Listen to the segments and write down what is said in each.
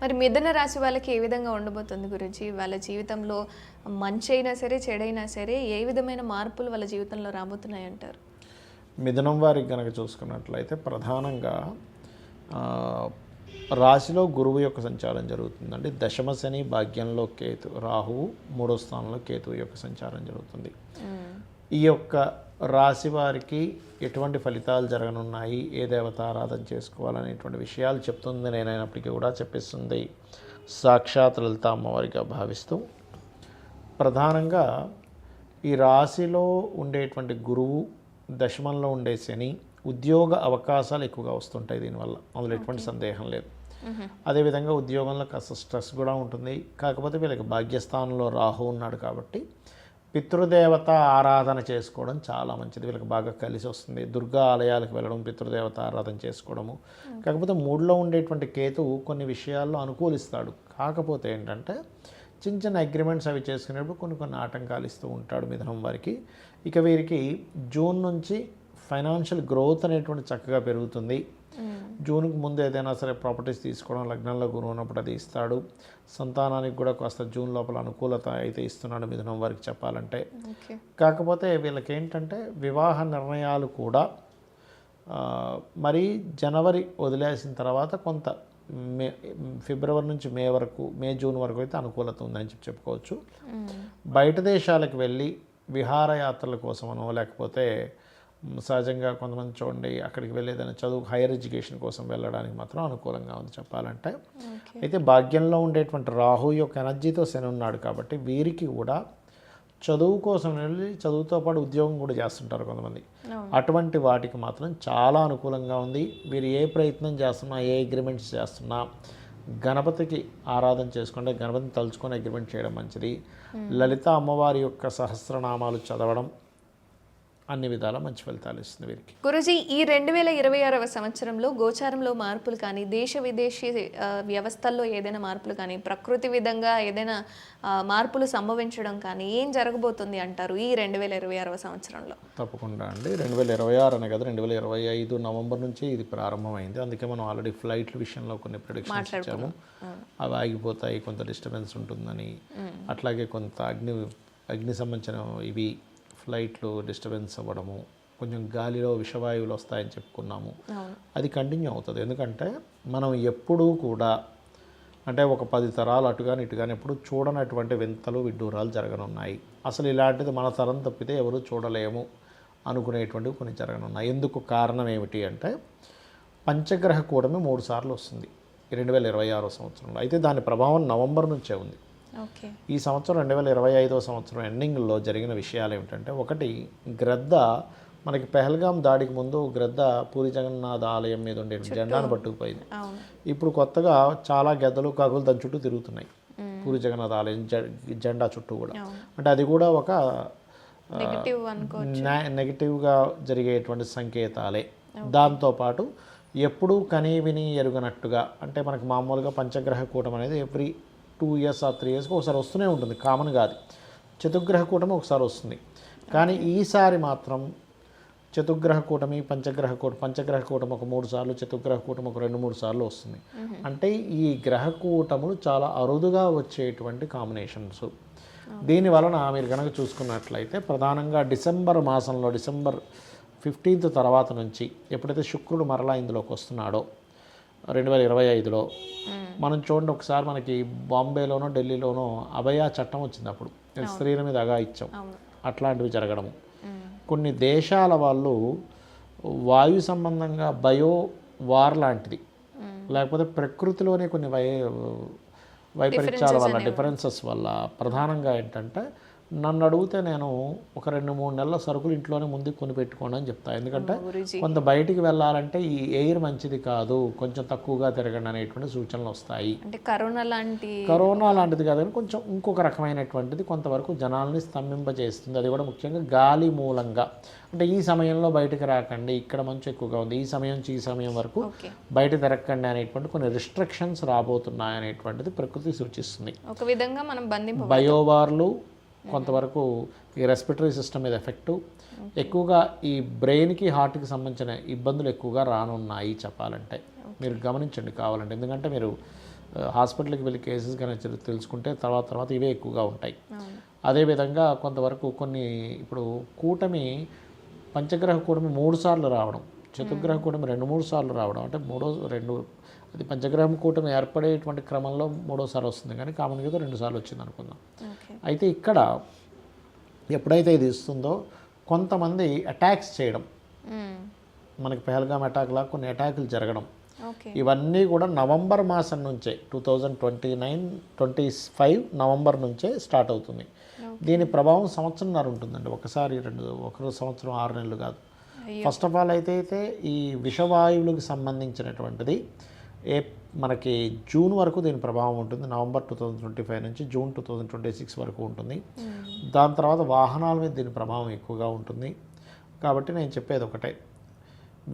మరి మిథున రాశి వాళ్ళకి ఏ విధంగా ఉండబోతుంది గురించి వాళ్ళ జీవితంలో మంచి అయినా సరే చెడైనా సరే ఏ విధమైన మార్పులు వాళ్ళ జీవితంలో రాబోతున్నాయి అంటారు? మిథునం వారికి కనుక చూసుకున్నట్లయితే ప్రధానంగా రాశిలో గురువు యొక్క సంచారం జరుగుతుందండి. దశమ శని భాగ్యంలో కేతు రాహువు మూడో స్థానంలో కేతువు యొక్క సంచారం జరుగుతుంది. ఈ యొక్క రాశి వారికి ఎటువంటి ఫలితాలు జరగనున్నాయి? ఏ దేవత ఆరాధన చేసుకోవాలనేటువంటి విషయాలు చెప్తుంది. నేనైనప్పటికీ కూడా చెప్పిస్తుంది. సాక్షాత్ లలిత అమ్మవారిగా భావిస్తూ ప్రధానంగా ఈ రాశిలో ఉండేటువంటి గురువు దశమంలో ఉండే శని ఉద్యోగ అవకాశాలు ఎక్కువగా వస్తుంటాయి దీనివల్ల. అందులో ఎటువంటి సందేహం లేదు. అదేవిధంగా ఉద్యోగంలో కాస్త స్ట్రెస్ కూడా ఉంటుంది. కాకపోతే వీళ్ళకి భాగ్యస్థానంలో రాహు ఉన్నాడు కాబట్టి పితృదేవత ఆరాధన చేసుకోవడం చాలా మంచిది. వీళ్ళకి బాగా కలిసి వస్తుంది. దుర్గా ఆలయాలకు వెళ్ళడం పితృదేవత ఆరాధన చేసుకోవడము. కాకపోతే మూడులో ఉండేటువంటి కేతువు కొన్ని విషయాల్లో అనుకూలిస్తాడు. కాకపోతే ఏంటంటే చిన్న చిన్న అగ్రిమెంట్స్ అవి చేసుకునేటప్పుడు కొన్ని కొన్ని ఆటంకాలు ఇస్తూ ఉంటాడు మిథునం వారికి. ఇక వీరికి జూన్ నుంచి ఫైనాన్షియల్ గ్రోత్ అనేటువంటి చక్కగా పెరుగుతుంది. జూన్కి ముందు ఏదైనా సరే ప్రాపర్టీస్ తీసుకోవడం లగ్నంలో గురువు ఉన్నప్పుడు అది ఇస్తాడు. సంతానానికి కూడా కాస్త జూన్ లోపల అనుకూలత అయితే ఇస్తున్నాడు మిథునం వారికి చెప్పాలంటే. కాకపోతే వీళ్ళకి ఏంటంటే వివాహ నిర్ణయాలు కూడా మరి జనవరి వదిలేసిన తర్వాత కొంత మే ఫిబ్రవరి నుంచి మే వరకు మే జూన్ వరకు అయితే అనుకూలత ఉందని చెప్పి చెప్పుకోవచ్చు. బయట దేశాలకు వెళ్ళి విహారయాత్రల కోసమనో లేకపోతే సహజంగా కొంతమంది చూడండి అక్కడికి వెళ్ళి ఏదైనా చదువు హైయర్ ఎడ్యుకేషన్ కోసం వెళ్ళడానికి మాత్రం అనుకూలంగా ఉంది చెప్పాలంటే. అయితే భాగ్యంలో ఉండేటువంటి రాహు యొక్క ఎనర్జీతో శని ఉన్నాడు కాబట్టి వీరికి కూడా చదువు కోసం వెళ్ళి చదువుతో పాటు ఉద్యోగం కూడా చేస్తుంటారు కొంతమంది. అటువంటి వాటికి మాత్రం చాలా అనుకూలంగా ఉంది. వీరు ఏ ప్రయత్నం చేస్తున్నా ఏ అగ్రిమెంట్స్ చేస్తున్నా గణపతికి ఆరాధన చేసుకుంటే గణపతిని తలుచుకొని అగ్రిమెంట్ చేయడం మంచిది. లలిత అమ్మవారి యొక్క సహస్రనామాలు చదవడం అన్ని విధాల మంచి ఫలితాలు ఇస్తుంది వీరికి. గురుజీ ఈ రెండు వేల ఇరవై ఆరవ సంవత్సరంలో గోచారంలో మార్పులు కానీ దేశ విదేశీ వ్యవస్థల్లో ఏదైనా మార్పులు కానీ ప్రకృతి విధంగా ఏదైనా మార్పులు సంభవించడం కానీ ఏం జరగబోతుంది అంటారు ఈ రెండు వేల ఇరవై ఆరవ సంవత్సరంలో? తప్పకుండా అండి. రెండు వేల ఇరవై ఆరు అనే కదా రెండు వేల ఇరవై ఐదు నవంబర్ నుంచి ఇది ప్రారంభమైంది. అందుకే మనం ఆల్రెడీ ఫ్లైట్ల విషయంలో కొన్ని ప్రిడిక్షన్స్ ఇచ్చాము. అవి ఆగిపోతాయి కొంత డిస్టర్బెన్స్ ఉంటుందని. అట్లాగే కొంత అగ్ని అగ్ని సంబంధించిన ఇవి ఫ్లైట్లు డిస్టర్బెన్స్ అవ్వడము కొంచెం గాలిలో విషవాయువులు వస్తాయని చెప్పుకున్నాము. అది కంటిన్యూ అవుతుంది. ఎందుకంటే మనం ఎప్పుడూ కూడా అంటే ఒక పది తరాలు అటు కానీ ఇటు కానీ ఎప్పుడు చూడనటువంటి వింతలు విడ్డూరాలు జరగనున్నాయి. అసలు ఇలాంటిది మన తరం తప్పితే ఎవరు చూడలేము అనుకునేటువంటివి కొన్ని జరగనున్నాయి. ఎందుకు కారణం ఏమిటి అంటే పంచగ్రహ కూటమి మూడు సార్లు వస్తుంది. రెండు వేల ఇరవై ఆరో సంవత్సరంలో. అయితే దాని ప్రభావం నవంబర్ నుంచే ఉంది. ఈ సంవత్సరం రెండు వేల ఇరవై ఐదో సంవత్సరం ఎండింగ్లో జరిగిన విషయాలు ఏమిటంటే ఒకటి గ్రద్ద మనకి పెహల్గాం దాడికి ముందు గ్రద్ద పూరి జగన్నాథ ఆలయం మీద ఉండే జెండాను పట్టుకుపోయింది. ఇప్పుడు కొత్తగా చాలా గద్దలు కాకులు దాని చుట్టూ తిరుగుతున్నాయి. పూరి జగన్నాథ ఆలయం జెండా చుట్టూ కూడా. అంటే అది కూడా ఒక నెగిటివ్గా జరిగేటువంటి సంకేతాలే. దాంతోపాటు ఎప్పుడూ కనీ విని ఎరుగనట్టుగా అంటే మనకు మామూలుగా పంచగ్రహ కూటం అనేది every two years or three ఇయర్స్కి ఒకసారి వస్తూనే ఉంటుంది కామన్ కాదు చతుర్గ్రహ కూటమి ఒకసారి వస్తుంది. కానీ ఈసారి మాత్రం చతుర్గ్రహ కూటమి పంచగ్రహ కూటమి పంచగ్రహ కూటమి ఒక మూడు సార్లు చతుర్గ్రహ కూటమి ఒక రెండు మూడు సార్లు వస్తుంది. అంటే ఈ గ్రహ కూటములు చాలా అరుదుగా వచ్చేటువంటి కాంబినేషన్స్ దీని వలన మీరు కనుక చూసుకున్నట్లయితే ప్రధానంగా డిసెంబర్ మాసంలో డిసెంబర్ ఫిఫ్టీన్త్ తర్వాత నుంచి ఎప్పుడైతే శుక్రుడు మరలా ఇందులోకి వస్తున్నాడో రెండు వేల ఇరవై ఐదులో మనం చూడండి ఒకసారి మనకి బాంబేలోనో ఢిల్లీలోనో అభయ చట్టం వచ్చింది అప్పుడు. స్త్రీల మీద అగా ఇచ్చాం అట్లాంటివి జరగడము. కొన్ని దేశాల వాళ్ళు వాయు సంబంధంగా బయో వార్ లాంటిది. లేకపోతే ప్రకృతిలోనే కొన్ని వై వైపరీత్యాల వల్ల డిఫరెన్సెస్ వల్ల ప్రధానంగా ఏంటంటే నన్ను అడిగితే నేను ఒక రెండు మూడు నెలల సరుకులు ఇంట్లోనే ముందు కొని పెట్టుకోండి అని చెప్తా. ఎందుకంటే కొంత బయటికి వెళ్ళాలంటే ఈ ఎయిర్ మంచిది కాదు కొంచెం తక్కువగా తిరగండి అనేటువంటి సూచనలు వస్తాయి. అంటే కరోనా లాంటి కరోనా లాంటిది కాదు కానీ కొంచెం ఇంకొక రకమైనటువంటిది కొంతవరకు జనాల్ని స్తంభింపజేస్తుంది. అది కూడా ముఖ్యంగా గాలి మూలంగా. అంటే ఈ సమయంలో బయటకు రాకండి ఇక్కడ మంచు ఎక్కువగా ఉంది ఈ సమయం నుంచి ఈ సమయం వరకు బయట తిరగకండి అనేటువంటి కొన్ని రిస్ట్రిక్షన్స్ రాబోతున్నాయి అనేటువంటిది ప్రకృతి సూచిస్తుంది. ఒక విధంగా మనం బయోవార్లు కొంతవరకు ఈ రెస్పిటరీ సిస్టమ్ మీద ఎఫెక్టు ఎక్కువగా ఈ బ్రెయిన్కి హార్ట్కి సంబంధించిన ఇబ్బందులు ఎక్కువగా రానున్నాయి చెప్పాలంటే. మీరు గమనించండి కావాలంటే. ఎందుకంటే మీరు హాస్పిటల్కి వెళ్ళి కేసెస్ తెలు- తెలుసుకుంటే తర్వాత తర్వాత ఇవే ఎక్కువగా ఉంటాయి. అదేవిధంగా కొంతవరకు కొన్ని ఇప్పుడు కూటమి పంచగ్రహ కూటమి మూడు సార్లు రావడం చతుర్గ్రహ కూటమి రెండు మూడు సార్లు రావడం అంటే మూడో రెండు అది పంచగ్రహం కూటమి ఏర్పడేటువంటి క్రమంలో మూడోసారి వస్తుంది. కానీ కామన్గా అయితే రెండు సార్లు వచ్చింది అనుకుందాం. అయితే ఇక్కడ ఎప్పుడైతే ఇది ఇస్తుందో కొంతమంది అటాక్స్ చేయడం. మనకి పెహల్గామ్ అటాక్ లా కొన్ని అటాకులు జరగడం. ఇవన్నీ కూడా నవంబర్ మాసం నుంచే two thousand twenty nine twenty five November నుంచే స్టార్ట్ అవుతుంది. దీని ప్రభావం సంవత్సరంన్నర ఉంటుందండి. ఒకసారి రెండు ఒక సంవత్సరం ఆరు నెలలు కాదు. ఫస్ట్ ఆఫ్ ఆల్ అయితే అయితే ఈ విషవాయువులకు సంబంధించినటువంటిది ఏ మనకి జూన్ వరకు దీని ప్రభావం ఉంటుంది. November two thousand twenty five నుంచి June two thousand twenty six వరకు ఉంటుంది. దాని తర్వాత వాహనాల మీద దీని ప్రభావం ఎక్కువగా ఉంటుంది. కాబట్టి నేను చెప్పేది ఒకటే.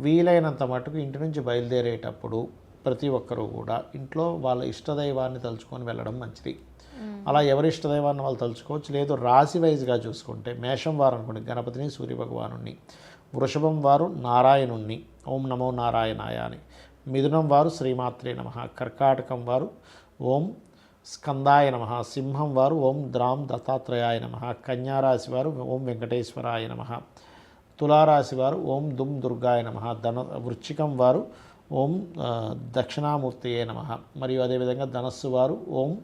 వీలైనంత మటుకు ఇంటి నుంచి బయలుదేరేటప్పుడు ప్రతి ఒక్కరూ కూడా ఇంట్లో వాళ్ళ ఇష్టదైవాన్ని తలుచుకొని వెళ్ళడం మంచిది. అలా ఎవరి ఇష్టదైవాన్ని వాళ్ళు తలుచుకోవచ్చు. లేదు రాశి వైజ్గా చూసుకుంటే మేషం వారు అనుకోండి గణపతిని సూర్య భగవానుణ్ణి వృషభం వారు నారాయణుణ్ణి ఓం నమో నారాయణాయ అని. మిథునం వారు శ్రీమాత్రే నమ. కర్కాటకం వారు ఓం స్కందాయ నమ. సింహం వారు ఓం ద్రాం దత్తాత్రేయాయ నమ. కన్యారాశి వారు ఓం వెంకటేశ్వరాయ నమ. తులారాశి వారు ఓం దుమ్ దుర్గాయ నమ. ధన వృచ్చికం వారు ఓం దక్షిణామూర్తియే నమ. మరియు అదేవిధంగా ధనస్సు వారు ఓం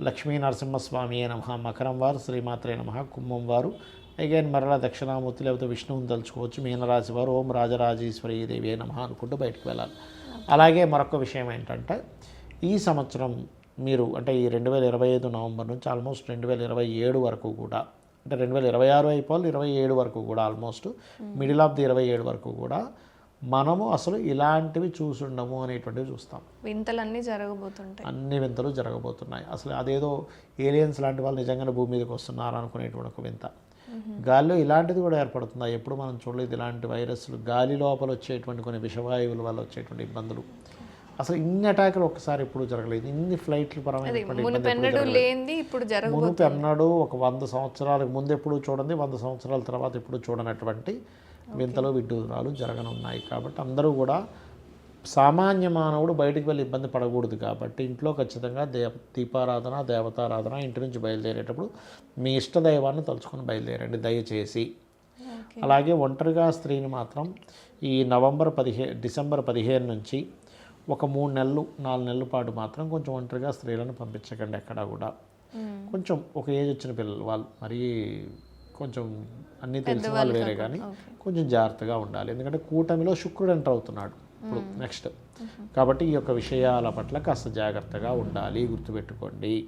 లక్ష్మీ నరసింహస్వామియే నమ. మకరం వారు శ్రీమాత్రే నమ. కుంభం వారు అగైన్ మరలా దక్షిణామూర్తి లేకపోతే విష్ణువుని తలుచుకోవచ్చు. మీనరాశి వారు ఓం రాజరాజేశ్వరి దేవి నమ అనుకుంటూ బయటకు వెళ్ళాలి. అలాగే మరొక విషయం ఏంటంటే ఈ సంవత్సరం మీరు అంటే ఈ రెండు వేల ఇరవై ఐదు నవంబర్ నుంచి ఆల్మోస్ట్ రెండు వేల ఇరవై ఏడు వరకు కూడా అంటే రెండు వేల ఇరవై ఆరు అయిపోవాలి ఇరవై ఏడు వరకు కూడా ఆల్మోస్ట్ మిడిల్ ఆఫ్ ది ఇరవై ఏడు వరకు కూడా మనము అసలు ఇలాంటివి చూసుండము అనేటువంటివి చూస్తాం. వింతలన్నీ జరగబోతుంటాయి. అన్ని వింతలు జరగబోతున్నాయి. అసలు అదేదో ఏలియన్స్ లాంటి వాళ్ళు నిజంగానే భూమి మీదకి వస్తున్నారు అనుకునేటువంటి ఒక వింత. గాలిలో ఇలాంటిది కూడా ఏర్పడుతుందా. ఎప్పుడు మనం చూడలేదు ఇలాంటి వైరస్లు. గాలి లోపల వచ్చేటువంటి కొన్ని విషవాయువుల వల్ల వచ్చేటువంటి ఇబ్బందులు. అసలు ఇన్ని అటాకులు ఒక్కసారి ఎప్పుడు జరగలేదు. ఇన్ని ఫ్లైట్లు జరగ మునుపు ఎన్నడూ ఒక వంద సంవత్సరాలకు ముందు ఎప్పుడు చూడండి వంద సంవత్సరాల తర్వాత ఎప్పుడు చూడనటువంటి వింతలు విడ్డూరాలు జరగనున్నాయి. కాబట్టి అందరూ కూడా సామాన్య మానవుడు బయటికి వెళ్ళి ఇబ్బంది పడకూడదు కాబట్టి ఇంట్లో ఖచ్చితంగా దేవ దీపారాధన దేవతారాధన ఇంటి నుంచి బయలుదేరేటప్పుడు మీ ఇష్ట దైవాన్ని తలుచుకొని బయలుదేరండి దయచేసి. అలాగే ఒంటరిగా స్త్రీని మాత్రం ఈ నవంబర్ పదిహే డిసెంబర్ పదిహేను నుంచి ఒక మూడు నెలలు నాలుగు నెలల పాటు మాత్రం కొంచెం ఒంటరిగా స్త్రీలను పంపించకండి ఎక్కడా కూడా. కొంచెం ఒక ఏజ్ వచ్చిన పిల్లలు వాళ్ళు మరీ కొంచెం అన్నీ తెలిసిన వాళ్ళు వేరే కానీ కొంచెం జాగ్రత్తగా ఉండాలి. ఎందుకంటే కూటమిలో శుక్రుడు ఎంటర్ అవుతున్నాడు. ఇప్పుడు నెక్స్ట్. కాబట్టి ఈ యొక్క విషయాల పట్ల కాస్త జాగ్రత్తగా ఉండాలి గుర్తుపెట్టుకోండి.